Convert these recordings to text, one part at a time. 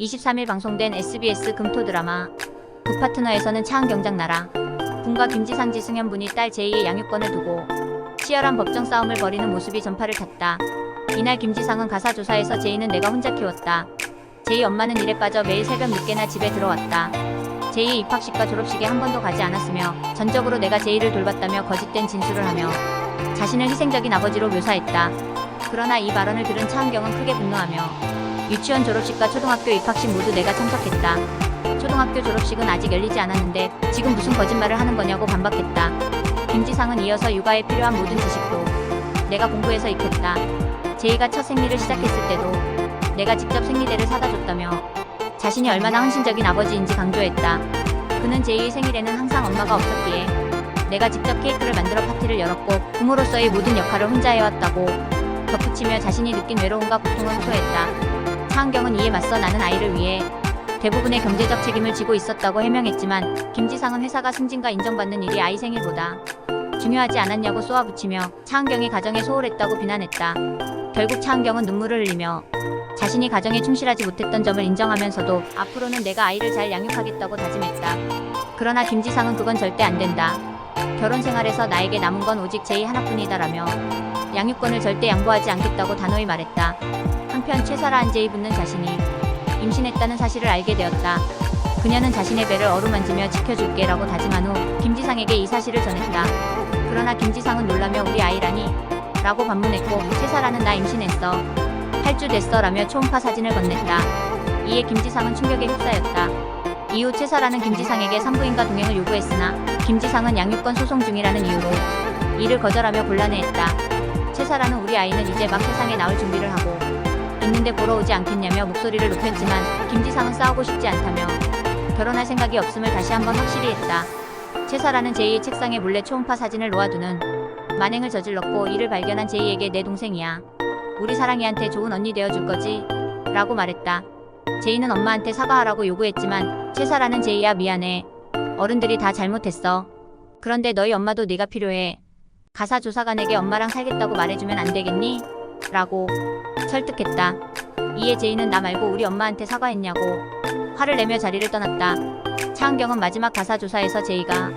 23일 방송된 SBS 금토 드라마 그 파트너에서는 차은 경장 나라 군과 김지상 지승현 분이 딸 제이의 양육권을 두고 치열한 법정 싸움을 벌이는 모습이 전파를 탔다. 이날 김지상은 가사 조사에서 제이는 내가 혼자 키웠다. 제이 엄마는 일에 빠져 매일 새벽 늦게나 집에 들어왔다. 제이의 입학식과 졸업식에 한 번도 가지 않았으며 전적으로 내가 제이를 돌봤다며 거짓된 진술을 하며 자신을 희생적인 아버지로 묘사했다. 그러나 이 발언을 들은 차은경은 크게 분노하며 유치원 졸업식과 초등학교 입학식 모두 내가 참석했다. 초등학교 졸업식은 아직 열리지 않았는데 지금 무슨 거짓말을 하는 거냐고 반박했다. 김지상은 이어서 육아에 필요한 모든 지식도 내가 공부해서 익혔다. 제이가 첫 생리를 시작했을 때도 내가 직접 생리대를 사다 줬다며 자신이 얼마나 헌신적인 아버지인지 강조했다. 그는 제이의 생일에는 항상 엄마가 없었기에 내가 직접 케이크를 만들어 파티를 열었고 부모로서의 모든 역할을 혼자 해왔다고 덧붙이며 자신이 느낀 외로움과 고통을 호소했다. 차은경은 이에 맞서 나는 아이를 위해 대부분의 경제적 책임을 지고 있었다고 해명했지만 김지상은 회사가 승진과 인정받는 일이 아이 생일보다 중요하지 않았냐고 쏘아붙이며 차은경이 가정에 소홀했다고 비난했다. 결국 차은경은 눈물을 흘리며 자신이 가정에 충실하지 못했던 점을 인정하면서도 앞으로는 내가 아이를 잘 양육하겠다고 다짐했다. 그러나 김지상은 그건 절대 안 된다. 결혼 생활에서 나에게 남은 건 오직 제이 하나뿐이다라며 양육권을 절대 양보하지 않겠다고 단호히 말했다. 한편 최사라 안제이 붙는 자신이 임신했다는 사실을 알게 되었다. 그녀는 자신의 배를 어루만지며 지켜줄게 라고 다짐한 후 김지상에게 이 사실을 전했다. 그러나 김지상은 놀라며 우리 아이라니? 라고 반문했고 최사라는 나 임신했어. 8주 됐어 라며 초음파 사진을 건넸다. 이에 김지상은 충격에 휩싸였다. 이후 최사라는 김지상에게 산부인과 동행을 요구했으나 김지상은 양육권 소송 중이라는 이유로 이를 거절하며 곤란해했다. 최사라는 우리 아이는 이제 막 세상에 나올 준비를 하고 있는데 보러 오지 않겠냐며 목소리를 높였지만 김지상은 싸우고 싶지 않다며 결혼할 생각이 없음을 다시 한번 확실히 했다. 최사라는 제이의 책상에 몰래 초음파 사진을 놓아두는 만행을 저질렀고 이를 발견한 제이에게 내 동생이야. 우리 사랑이한테 좋은 언니 되어줄 거지? 라고 말했다. 제이는 엄마한테 사과하라고 요구했지만 최사라는 제이야 미안해. 어른들이 다 잘못했어. 그런데 너희 엄마도 네가 필요해. 가사 조사관에게 엄마랑 살겠다고 말해주면 안 되겠니? 라고 설득했다. 이에 제이는 나 말고 우리 엄마한테 사과했냐고 화를 내며 자리를 떠났다. 차은경은 마지막 가사 조사에서 제이가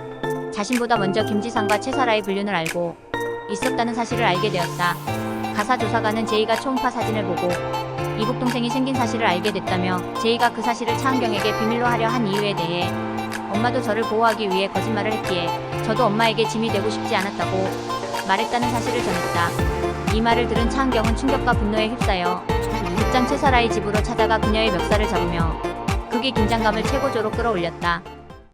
자신보다 먼저 김지상과 최사라의 불륜을 알고 있었다는 사실을 알게 되었다. 가사 조사관은 제이가 초음파 사진을 보고 이복 동생이 생긴 사실을 알게 됐다며 제이가 그 사실을 차은경에게 비밀로 하려 한 이유에 대해 엄마도 저를 보호하기 위해 거짓말을 했기에 저도 엄마에게 짐이 되고 싶지 않았다고 말했다는 사실을 전했다. 이 말을 들은 차은경은 충격과 분노에 휩싸여 곧장 최사라의 집으로 찾아가 그녀의 멱살을 잡으며 극의 긴장감을 최고조로 끌어올렸다.